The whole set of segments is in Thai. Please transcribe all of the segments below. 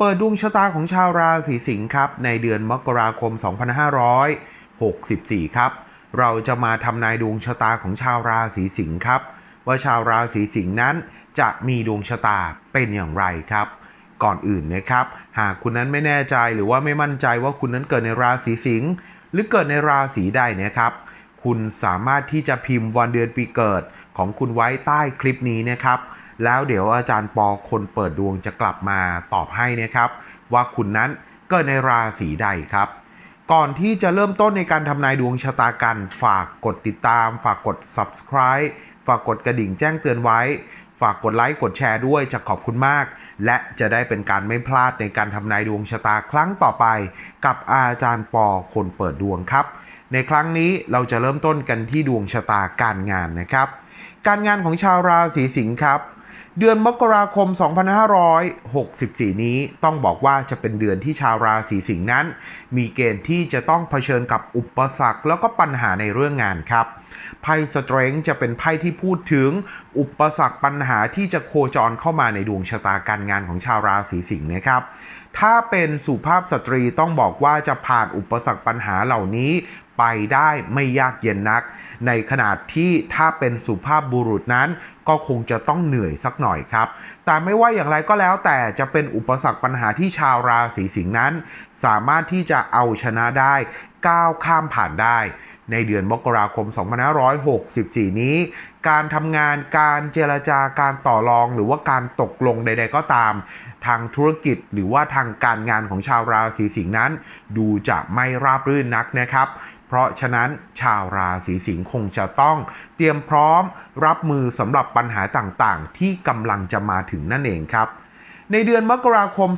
เปิดดวงชะตาของชาวราศีสิงห์ครับ ในเดือนมกราคม 2564 ครับ เราจะมาทำนายดวงชะตาของชาวราศีสิงห์ครับ ว่าชาวราศีสิงห์นั้นจะมีดวงชะตาเป็นอย่างไรครับ ก่อนอื่นนะครับ หากคุณนั้นไม่แน่ใจหรือว่าไม่มั่นใจว่าคุณนั้นเกิดในราศีสิงห์หรือเกิดในราศีใดนะครับ คุณสามารถที่จะพิมพ์วันเดือนปีเกิดของคุณไว้ใต้คลิปนี้นะครับ แล้วเดี๋ยวอาจารย์ปอคนเปิดดวงจะกลับมาตอบให้นะครับ ว่าคุณนั้นเกิดในราศีใดครับก่อนที่จะเริ่มต้นในการทำนายดวงชะตากัน ฝากกดติดตาม ฝากกด subscribe ฝากกดกระดิ่งแจ้งเตือนไว้ ฝากกดไลค์กดแชร์ด้วยจะขอบคุณมาก และจะได้เป็นการไม่พลาดในการทำนายดวงชะตาครั้งต่อไป กับอาจารย์ปอคนเปิดดวงครับ ในครั้งนี้เราจะเริ่มต้นกันที่ดวงชะตาการงานนะครับ การงานของชาวราศีสิงห์ครับ เดือนมกราคม 2564 นี้ต้องบอกว่าจะเป็นเดือนที่ชาวราศีสิงห์นั้น มีเกณฑ์ที่จะต้องเผชิญกับอุปสรรคแล้วก็ปัญหาในเรื่องงานครับไพ่สเตรงจะเป็นไพ่ที่พูดถึงอุปสรรคปัญหาที่จะโคจรเข้ามาในดวงชะตาการงานของชาวราศีสิงห์นะครับ ถ้าเป็นสุภาพสตรีต้องบอกว่าจะผ่านอุปสรรคปัญหาเหล่านี้ไปได้ไม่ยากเย็นนัก ในขณะที่ถ้าเป็นสุภาพบุรุษนั้น ก็คงจะต้องเหนื่อยสักหน่อยครับ แต่ไม่ว่าอย่างไรก็แล้วแต่จะเป็นอุปสรรคปัญหาที่ชาวราศีสิงห์นั้น สามารถที่จะเอาชนะได้ก้าวข้ามผ่านได้ ในเดือนมกราคม 2564 นี้ การทำงานการเจรจาการต่อรองหรือว่าการตกลงใด ๆ ก็ตาม ทางธุรกิจหรือว่าทางการงานของชาวราศีสิงห์นั้น ดูจะไม่ราบรื่นนักนะครับเพราะฉะนั้นชาวราศีสิงห์คงจะต้องเตรียมพร้อมรับมือสำหรับปัญหาต่างๆ ที่กำลังจะมาถึงนั่นเองครับ ในเดือนมกราคม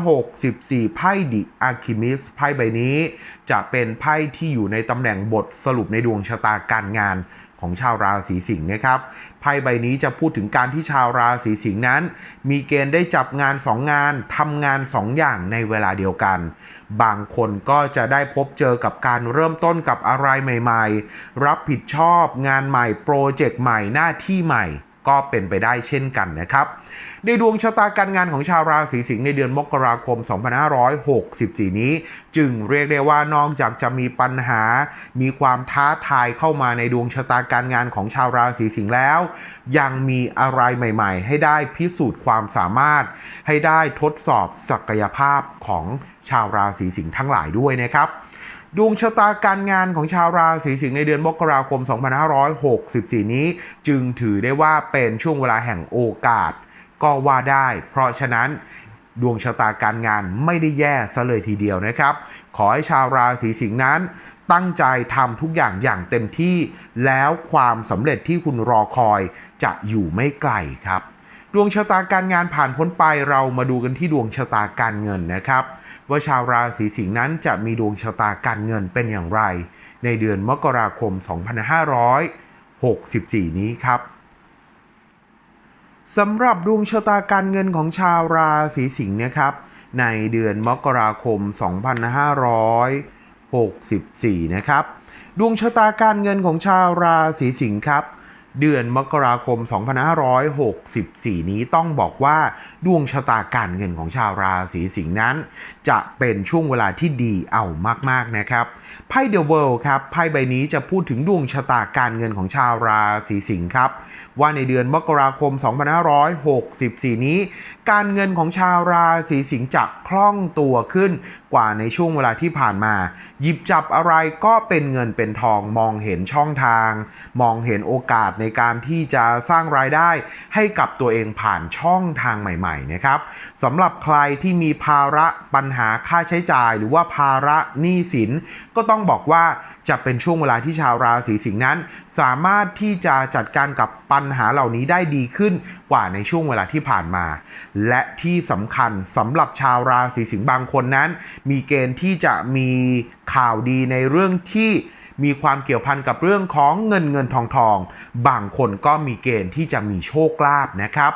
2564 ไพ่ดิอาคิมิสไพ่ใบนี้ จะเป็นไพ่ที่อยู่ในตำแหน่งบทสรุปในดวงชะตาการงานของชาวราศีสิงห์นะครับไพ่ใบนี้จะพูดถึงการที่ชาวราศีสิงห์นั้น มีเกณฑ์ได้จับงาน 2 งานทำงาน 2 อย่างในเวลาเดียวกัน บางคนก็จะได้พบเจอกับการเริ่มต้นกับอะไรใหม่ ๆ รับผิดชอบงานใหม่โปรเจกต์ใหม่หน้าที่ใหม่ ก็เป็นไปได้เช่นกันนะครับ ในดวงชะตาการงานของชาวราศีสิงห์ในเดือนมกราคม 2564 นี้ จึงเรียกได้ว่านอกจากจะมีปัญหา มีความท้าทายเข้ามาในดวงชะตาการงานของชาวราศีสิงห์แล้ว ยังมีอะไรใหม่ๆ ให้ได้พิสูจน์ความสามารถ ให้ได้ทดสอบศักยภาพของชาวราศีสิงห์ทั้งหลายด้วยนะครับ ดวงชะตาการงานของชาวราศีสิงห์ในเดือนมกราคม 2564 นี้ จึงถือได้ว่าเป็นช่วงเวลาแห่งโอกาส ก็ว่าได้ เพราะฉะนั้นดวงชะตาการงานไม่ได้แย่ซะเลยทีเดียวนะครับ ขอให้ชาวราศีสิงห์นั้น ตั้งใจทำทุกอย่างอย่างเต็มที่ แล้วความสำเร็จที่คุณรอคอยจะอยู่ไม่ไกลครับ ดวงชะตาการงานผ่านพ้นไปเรามาดูกันที่ดวงชะตาการเงินนะครับ ว่าชาวราศีสิงห์นั้นจะมีดวงชะตาการเงินเป็นอย่างไร ในเดือนมกราคม 2564 นี้ครับสำหรับดวงชะตาการเงินของชาวราศีสิงห์นะครับ ในเดือนมกราคม 2564 นะครับ ดวงชะตาการเงินของชาวราศีสิงห์ครับ เดือนมกราคม 2564 นี้ต้องบอกว่าดวงชะตาการเงินของชาวราศีสิงห์นั้น จะเป็นช่วงเวลาที่ดีเอามากๆนะครับไพ่เดอะเวิลด์ครับไพ่ใบนี้จะพูดถึงดวงชะตาการเงินของชาวราศีสิงห์ครับ ว่าในเดือนมกราคม 2564 นี้ การเงินของชาวราศีสิงห์จะคล่องตัวขึ้นกว่าในช่วงเวลาที่ผ่านมา หยิบจับอะไรก็เป็นเงินเป็นทองมองเห็นช่องทาง มองเห็นโอกาสในการที่จะสร้างรายได้ให้กับตัวเองผ่านช่องทางใหม่ๆนะครับสำหรับใครที่มีภาระปัญหาค่าใช้จ่าย หรือว่าภาระหนี้สิน ก็ต้องบอกว่าจะเป็นช่วงเวลาที่ชาวราศีสิงห์นั้น สามารถที่จะจัดการกับปัญหาเหล่านี้ได้ดีขึ้นกว่าในช่วงเวลาที่ผ่านมา และที่สำคัญสำหรับชาวราศีสิงห์บางคนนั้น มีเกณฑ์ที่จะมีข่าวดีในเรื่องที่ มีความเกี่ยวพันกับเรื่องของเงินเงินทองทอง บางคนก็มีเกณฑ์ที่จะมีโชคลาภนะครับ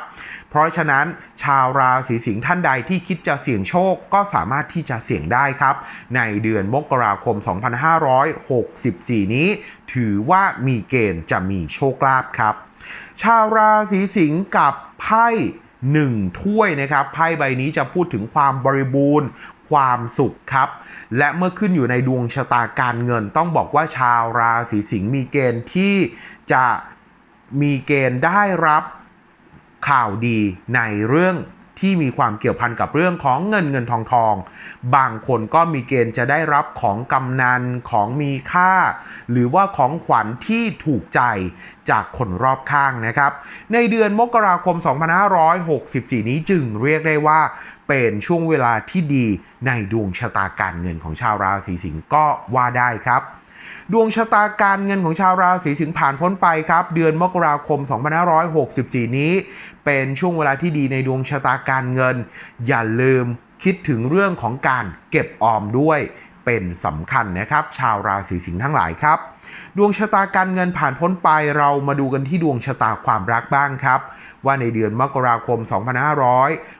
เพราะฉะนั้นชาวราศีสิงห์ท่านใดที่คิดจะเสี่ยงโชคก็สามารถที่จะเสี่ยงได้ครับ ในเดือนมกราคม 2564 นี้ ถือว่ามีเกณฑ์จะมีโชคลาภครับ ชาวราศีสิงห์กับไพ่ หนึ่งถ้วยนะครับไพ่ใบนี้จะพูดถึงความบริบูรณ์ ความสุขครับ และเมื่อขึ้นอยู่ในดวงชะตาการเงิน ต้องบอกว่าชาวราศีสิงห์มีเกณฑ์ที่จะมีเกณฑ์ได้รับข่าวดีในเรื่อง ที่มีความเกี่ยวพันกับเรื่องของเงินเงินทองทอง บางคนก็มีเกณฑ์จะได้รับของกำนันของมีค่า หรือว่าของขวัญที่ถูกใจจากคนรอบข้างนะครับ ในเดือนมกราคม 2564 นี้จึงเรียกได้ว่าเป็นช่วงเวลาที่ดีในดวงชะตาการเงินของชาวราศีสิงห์ก็ว่าได้ครับ ดวงชะตาการเงินของชาวราศีสิงห์ผ่านพ้นไปครับ เดือนมกราคม 2564 นี้ เป็นช่วงเวลาที่ดีในดวงชะตาการเงิน อย่าลืมคิดถึงเรื่องของการเก็บออมด้วยเป็นสำคัญนะครับ ชาวราศีสิงห์ทั้งหลายครับ ดวงชะตาการเงินผ่านพ้นไปเรามาดูกันที่ดวงชะตาความรักบ้างครับ ว่าในเดือนมกราคม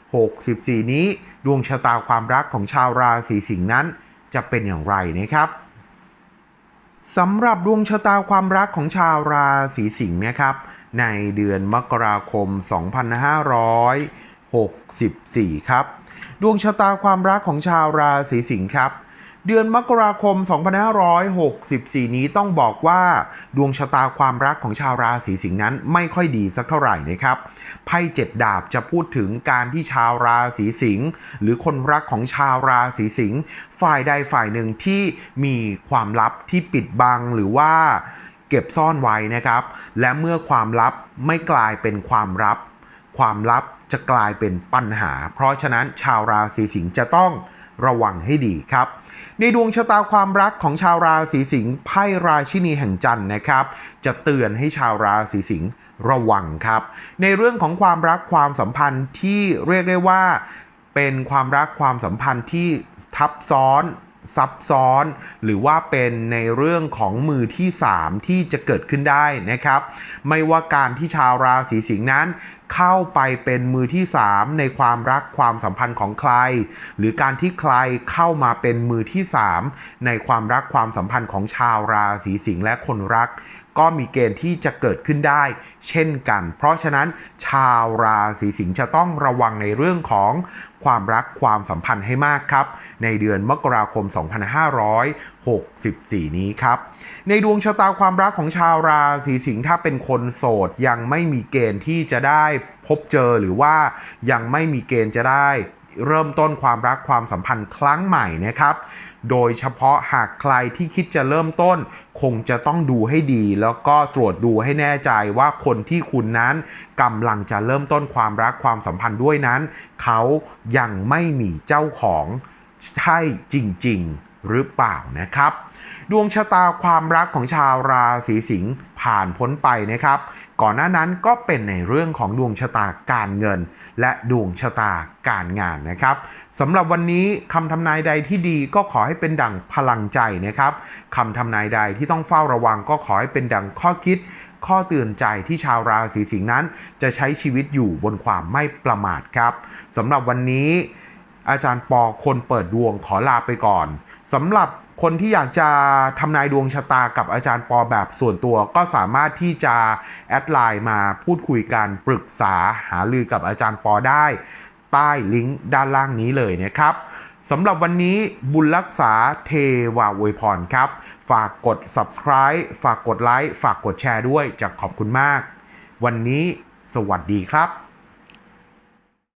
2564 นี้ ดวงชะตาความรักของชาวราศีสิงห์นั้น จะเป็นอย่างไรนะครับ สำหรับดวงชะตาความรักของชาวราศีสิงห์นะครับ ในเดือนมกราคม 2564 ครับ ดวงชะตาความรักของชาวราศีสิงห์ครับ เดือนมกราคม 2564 นี้ต้องบอกว่า ดวงชะตาความรักของชาวราศีสิงห์นั้นไม่ค่อยดีสักเท่าไหร่นะครับไพ่เจ็ดดาบจะพูดถึงการที่ชาวราศีสิงห์หรือคนรักของชาวราศีสิงห์ฝ่ายใดฝ่ายหนึ่งที่มีความลับที่ปิดบังหรือว่าเก็บซ่อนไว้นะครับ และเมื่อความลับไม่กลายเป็นความลับ ความลับ จะกลายเป็นปัญหา เพราะฉะนั้นชาวราศีสิงห์จะต้องระวังให้ดีครับ ในดวงชะตาความรักของชาวราศีสิงห์ไพ่ราชินีแห่งจันทร์นะครับ จะเตือนให้ชาวราศีสิงห์ระวังครับ ในเรื่องของความรักความสัมพันธ์ที่เรียกได้ว่า เป็นความรักความสัมพันธ์ที่ทับซ้อนซับซ้อน หรือว่าเป็นในเรื่องของมือที่ 3 ที่จะเกิดขึ้นได้นะครับ ไม่ว่าการที่ชาวราศีสิงห์นั้นเข้าไปเป็นมือที่ 3 ในความรักความสัมพันธ์ของใคร หรือการที่ใครเข้ามาเป็นมือที่ 3 ในความรักความสัมพันธ์ของชาวราศีสิงห์และคนรัก ก็มีเกณฑ์ที่จะเกิดขึ้นได้ เช่นกัน เพราะฉะนั้นชาวราศีสิงห์จะต้องระวังในเรื่องของความรักความสัมพันธ์ให้มากครับ ในเดือนมกราคม 2564 นี้ครับ ในดวงชะตาความรักของชาวราศีสิงห์ถ้าเป็นคนโสดยังไม่มีเกณฑ์ที่จะได้พบเจอหรือว่ายังไม่มีเกณฑ์จะได้เริ่มต้นความรักความสัมพันธ์ครั้งใหม่นะครับ โดยเฉพาะหากใครที่คิดจะเริ่มต้น คงจะต้องดูให้ดี แล้วก็ตรวจดูให้แน่ใจว่าคนที่คุณนั้นกำลังจะเริ่มต้นความรักความสัมพันธ์ด้วยนั้น เขายังไม่มีเจ้าของใช่จริง ๆ หรือเปล่านะครับ ดวงชะตาความรักของชาวราศีสิงห์ผ่านพ้นไปนะครับ ก่อนหน้านั้นก็เป็นในเรื่องของดวงชะตาการเงิน และดวงชะตาการงานนะครับสำหรับวันนี้คำทำนายใดที่ดีก็ขอให้เป็นดั่งพลังใจนะครับคำทำนายใดที่ต้องเฝ้าระวังก็ขอให้เป็นดั่งข้อคิด ข้อเตือนใจที่ชาวราศีสิงห์นั้น จะใช้ชีวิตอยู่บนความไม่ประมาทครับสำหรับวันนี้ อาจารย์ปอคนเปิดดวงขอลาไปก่อนสำหรับ คนที่อยากจะทำนายดวงชะตากับอาจารย์ปอแบบส่วนตัวก็สามารถที่จะแอดไลน์มาพูดคุยกันปรึกษาหารือกับอาจารย์ปอได้ ใต้ลิงก์ด้านล่างนี้เลยนะครับสำหรับวันนี้บุญรักษาเทวาอวยพรครับ ฝากกด subscribe ฝากกดไลค์ฝากกดแชร์ด้วยจะขอบคุณมาก วันนี้สวัสดีครับ